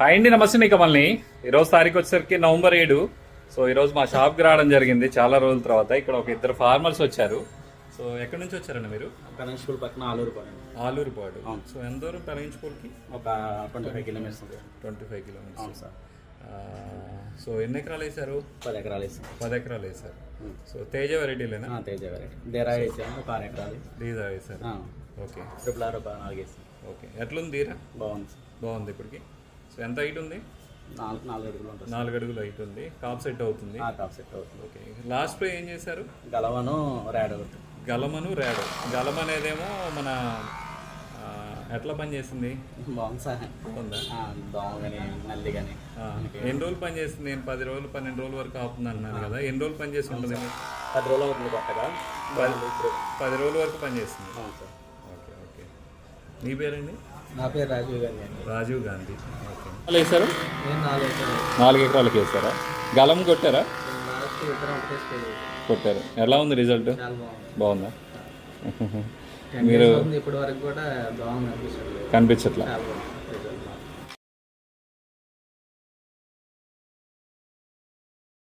Hi అండి నమస్తే మీ కమల్ని ఈరోజు తారీఖు వచ్చేసరికి నవంబర్ ఏడు. సో ఈరోజు మా షాప్కి రావడం జరిగింది. చాలా రోజుల తర్వాత ఇక్కడ ఒక ఇద్దరు ఫార్మర్స్ వచ్చారు. సో ఎక్కడి నుంచి వచ్చారండి మీరు? స్కూల్ పక్కన ఆలూరు ఆలూరుపాడు సో ఎంత దూరం స్కూల్కి ఒక twenty five kilometres twenty five kilometres sir. So ఎన్ని ఎకరాలు వేశారు? పది ఎకరాలు వేసాం. పది ఎకరాలు వేశారు. సో తేజ వెరైటీలేనా? తేజ వెరైటీ దేరా వేసాము ఒక ఆరు ఎకరాలు. వేశారు. ఆ, ఓకే. ట్రిపుల్ ఆర్ నాలుగు ఓకే. ఎట్లుంది తీరా బాగుంది బాగుంది ఇప్పటికి? ఎంత హైట్ ఉంది? నాలుగు నాలుగు అడుగులు ఉంటుంది. నాలుగు అడుగులు హైట్ ఉంది. కాప్ సెట్ అవుతుంది. ఆ టాప్ సెట్ అవుతుంది. ఓకే లాస్ట్ స్ప్రే ఏం చేశారు? గలవను ర్యాడ్ ఒకటి గలమను రేడు గలం అనేదేమో మన ఎట్లా కానీ ఆ, ఎన్ని రోజులు పనిచేస్తుంది నేను పది రోజులు పన్నెండు రోజుల వరకు ఆపుతుంది అన్నాను కదా. ఎన్ని రోజులు పనిచేసి ఉంటుంది? పది రోజులు అవుతుంది కొత్తగా. పది రోజుల వరకు పనిచేస్తుంది అవును సార్. ఓకే ఓకే మీ పేరండి? నా పేరు రాజీవ్ గాంధీ అండి. రాజీవ్ గాంధీ. ఓకే. వేసారు నేను నాలుగు ఎకరాలు నాలుగు ఎకరాలకి వేసారా గలం కొట్టారా? కొట్టారు. ఎలా ఉంది రిజల్ట్? బాగుంది. అవుతుంది ఇప్పటి వరకు కూడా బాగుంది అనిపిస్తుంది. కనిపించట్లా?